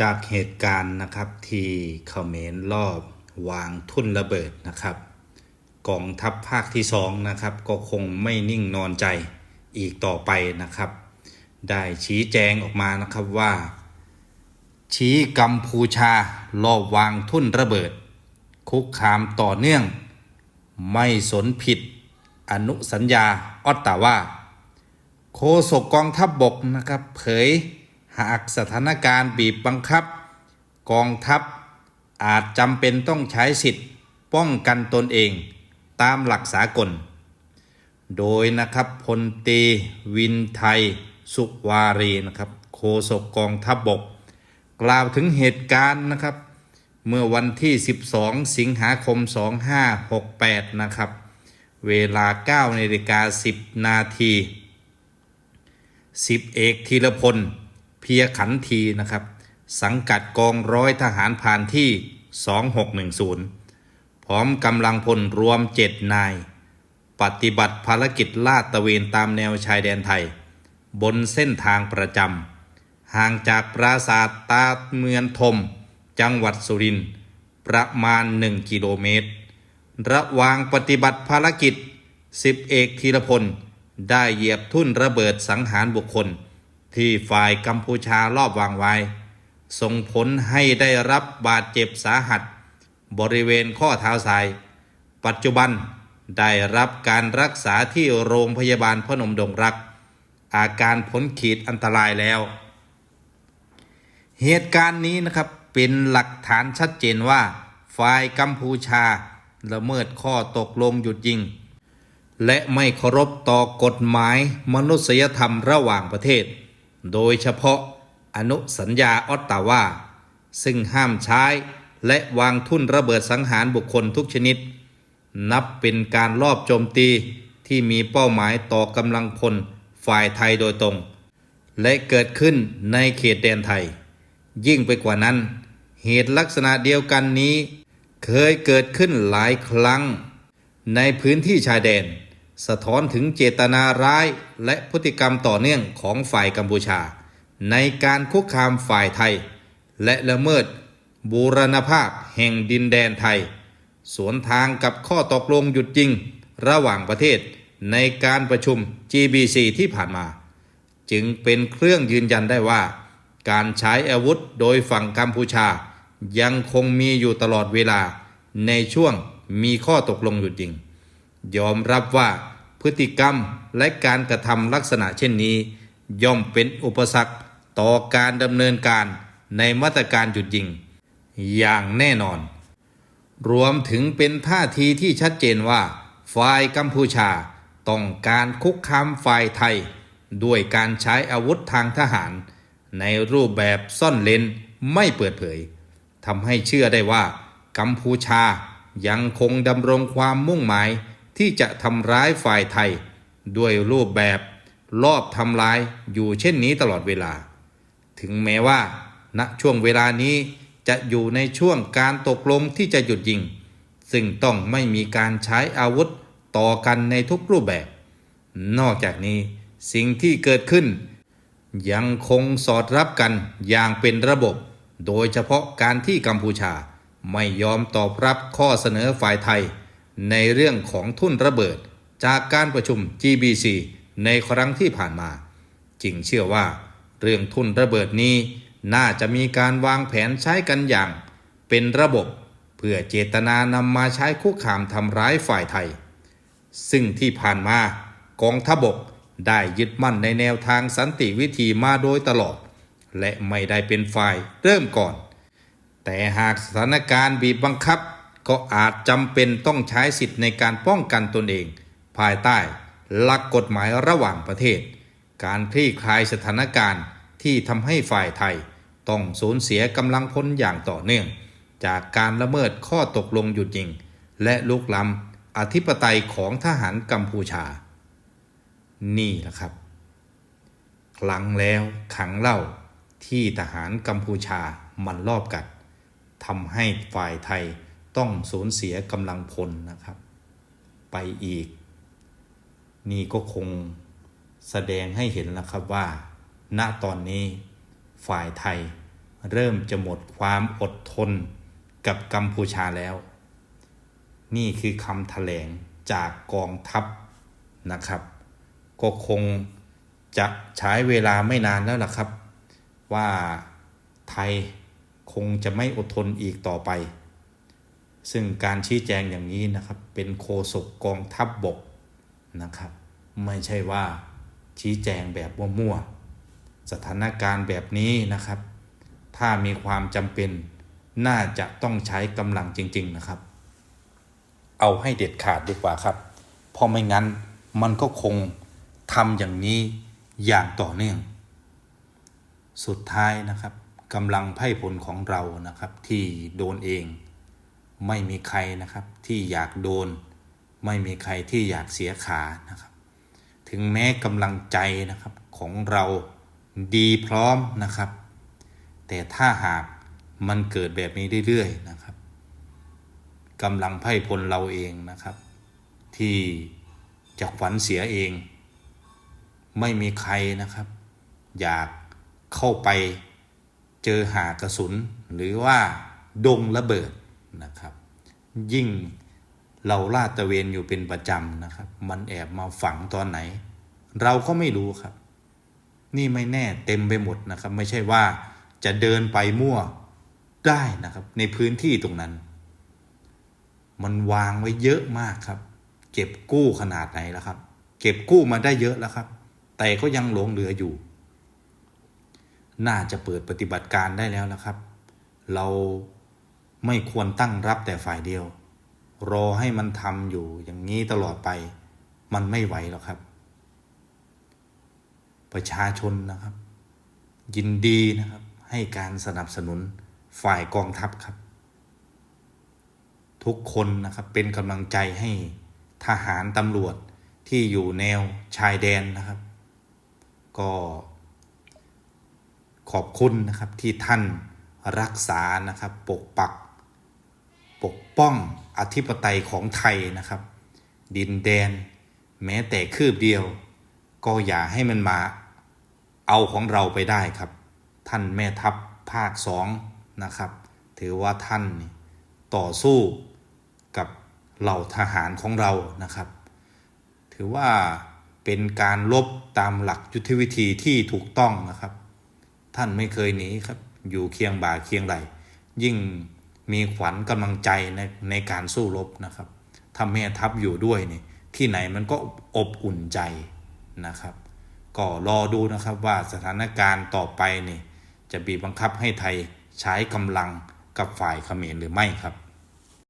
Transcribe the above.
จากเหตุการณ์นะครับที่เขมรรอบวางทุ่นระเบิดนะครับกองทัพภาคที่สองนะครับก็คงไม่นิ่งนอนใจอีกต่อไปนะครับ ได้ชี้แจงออกมานะครับว่า ชี้กัมพูชารอบวางทุ่นระเบิด คุกคามต่อเนื่อง ไม่สนผิดอนุสัญญาออตตาวาโฆษกกองทัพบบกนะครับ เผย หากสถานการณ์บีบบังคับ กองทัพ อาจจำเป็นต้องใช้สิทธิ์ ป้องกันตนเองตามหลักสากล โดยนะครับพลตีวินไทย สุวารีนะครับโฆษกกองทัพบบก กล่าวถึงเหตุการณ์นะครับ เมื่อวันที่ 12 สิงหาคม 2568 นะครับ เวลา9นาฬิกา10 นาทีสิบเอกธีรพล เพียขันทีนะครับ สังกัดกองร้อยทหารผ่านที่ 2610 พร้อมกำลังพลรวม 7 นาย ปฏิบัติภารกิจลาดตระเวนตามแนวชายแดนไทย บนเส้นทางประจำห่างจากปราสาทตาเมือนทม จังหวัดสุรินทร์ประมาณ 1 กิโลเมตร ระหว่างปฏิบัติภารกิจสิบเอกธีรพล ได้เหยียบทุ่นระเบิดสังหารบุคคล ที่ฝ่ายกัมพูชารอบวางไว้ ส่งผลให้ได้รับบาดเจ็บสาหัส บริเวณข้อเท้าซ้าย ปัจจุบันได้รับการรักษาที่โรงพยาบาลพนมดงรัก อาการพ้นขีดอันตรายแล้ว เหตุการณ์นี้นะครับเป็นหลักฐานชัดเจนว่าฝ่ายกัมพูชาละเมิดข้อตกลงหยุดยิง และไม่เคารพต่อกฎหมายมนุษยธรรมระหว่างประเทศ โดยเฉพาะอนุสัญญาออตตาวาซึ่งห้ามใช้และวางทุ่นระเบิดสังหารบุคคลทุกชนิด นับเป็นการลอบโจมตีที่มีเป้าหมายต่อกำลังพลฝ่ายไทยโดยตรง และเกิดขึ้นในเขตแดนไทย ยิ่งไปกว่านั้น เหตุลักษณะเดียวกันนี้ เคยเกิดขึ้นหลายครั้ง ในพื้นที่ชายแดน สะท้อนถึงเจตนาร้ายและพฤติกรรมต่อเนื่องของฝ่ายกัมพูชา ในการคุกคามฝ่ายไทย และละเมิด บูรณภาพแห่งดินแดนไทย สวนทางกับข้อตกลงหยุดยิง ระหว่างประเทศในการประชุม GBC ที่ผ่านมา จึงเป็นเครื่องยืนยันได้ว่า การใช้อาวุธโดยฝั่งกัมพูชา ยังคงมีอยู่ตลอดเวลาในช่วงมีข้อตกลงหยุดยิง ยอมรับว่าพฤติกรรมและการกระทำลักษณะเช่นนี้ ย่อมเป็นอุปสรรคต่อการดำเนินการในมาตรการหยุดยิง อย่างแน่นอน รวมถึงเป็นท่าทีที่ชัดเจนว่า ฝ่ายกัมพูชาต้องการคุกคามฝ่ายไทย ด้วยการใช้อาวุธทางทหาร ในรูปแบบซ่อนเลนไม่เปิดเผยทำให้เชื่อได้ว่า กัมพูชายังคงดำรงความมุ่งหมาย ที่จะทำร้ายฝ่ายไทย ด้วยรูปแบบลอบทำลายอยู่เช่นนี้ตลอดเวลา ถึงแม้ว่าณช่วงเวลานี้จะอยู่ในช่วงการตกลงที่จะหยุดยิง ซึ่งต้องไม่มีการใช้อาวุธต่อกันในทุกรูปแบบ นอกจากนี้สิ่งที่เกิดขึ้น ยังคงสอดรับกันอย่างเป็นระบบ โดยเฉพาะการที่กัมพูชา ไม่ยอมตอบรับข้อเสนอฝ่ายไทย ในเรื่องของทุ่นระเบิดจากการประชุม GBC ในครั้งที่ผ่านมา จึงเชื่อว่า เรื่องทุ่นระเบิดนี้ น่าจะมีการวางแผนใช้กันอย่าง เป็นระบบ เพื่อเจตนานำมาใช้คุกคามทำร้ายฝ่ายไทย ซึ่งที่ผ่านมากองทบกได้ยึดมั่นในแนวทางสันติวิธีมาโดยตลอด และไม่ได้เป็นฝ่ายเริ่มก่อน แต่หากสถานการณ์บีบบังคับ ก็อาจจำเป็นต้องใช้สิทธิ์ในการป้องกันตนเอง ภายใต้หลักกฎหมายระหว่างประเทศ การคลี่คลายสถานการณ์ที่ทำให้ฝ่ายไทย ต้องสูญเสียกำลังพลอย่างต่อเนื่อง จากการละเมิดข้อตกลงหยุดยิง และลุกล้ำอธิปไตยของทหารกัมพูชา นี่แหละครับ ครั้งแล้วขังเล่าที่ทหารกัมพูชามันรอบกัดทำให้ฝ่ายไทย ต้องสูญเสียกำลังพลนะครับ ไปอีก นี่ก็คงแสดงให้เห็นแล้วครับว่า ณตอนนี้ฝ่ายไทยเริ่มจะหมดความอดทนกับกัมพูชาแล้ว นี่คือคำแถลงจากกองทัพนะครับ ก็คงจะใช้เวลาไม่นานแล้วล่ะครับ ว่าไทยคงจะไม่อดทนอีกต่อไป ซึ่งการชี้แจงอย่างนี้นะครับเป็นโคศกกองทัพบบกนะครับ ไม่ใช่ว่าชี้แจงแบบมั่วๆสถานการณ์แบบนี้นะครับ ถ้ามีความจำเป็นน่าจะต้องใช้กำลังจริง ๆนะครับ เอาให้เด็ดขาดดีกว่าครับ เพราะไม่งั้นมันก็คงทำอย่างนี้อย่างต่อเนื่อง สุดท้ายนะครับกำลังไพ่ผลของเรานะครับที่โดนเอง ไม่มีใครนะครับที่อยากโดน ไม่มีใครที่อยากเสียขานะครับ ถึงแม้กำลังใจนะครับของเราดีพร้อมนะครับ แต่ถ้าหากมันเกิดแบบนี้เรื่อยๆนะครับกำลังไพ่พลเราเองนะครับ ที่จะขวัญเสียเอง ไม่มีใครนะครับ อยากเข้าไปเจอหากระสุน หรือว่าดงระเบิดนะครับ ยิ่งเราลาดตะเวนอยู่เป็นประจำนะครับ มันแอบมาฝังตอนไหน เราก็ไม่รู้ครับ นี่ไม่แน่เต็มไปหมดนะครับ ไม่ใช่ว่าจะเดินไปมั่วได้นะครับ ในพื้นที่ตรงนั้น มันวางไว้เยอะมากครับ เก็บกู้ขนาดไหนแล้วครับ เก็บกู้มาได้เยอะแล้วครับ แต่ก็ยังหลงเหลืออยู่ น่าจะเปิดปฏิบัติการได้แล้วนะครับ เรา ไม่ควรตั้งรับแต่ฝ่ายเดียว รอให้มันทำอยู่อย่างนี้ตลอดไป มันไม่ไหวหรอกครับ ประชาชนนะครับ ยินดีนะครับ ให้การสนับสนุนฝ่ายกองทัพครับ ทุกคนนะครับเป็นกำลังใจให้ทหารตำรวจที่อยู่แนวชายแดนนะครับ ก็ขอบคุณนะครับที่ท่านรักษานะครับปกปัก ปกป้องอธิปไตยของไทยนะครับ ดินแดน แม้แต่คืบเดียว ก็อย่าให้มันมาเอาของเราไปได้ครับ ท่านแม่ทัพภาคสองนะครับ ถือว่าท่านต่อสู้กับเหล่าทหารของเรานะครับ ถือว่าเป็นการลบตามหลักยุทธวิธีที่ถูกต้องนะครับ ท่านไม่เคยหนีครับ อยู่เคียงบ่าเคียงไหลยิ่ง มีขวัญกำลังใจในในการสู้รบนะครับถ้าแม่ทัพอยู่ด้วยนี่ที่ไหนมันก็อบอุ่นใจนะครับ ก็รอดูนะครับว่าสถานการณ์ต่อไปนี่จะบีบบังคับให้ไทยใช้กำลังกับฝ่ายเขมรหรือไม่ครับ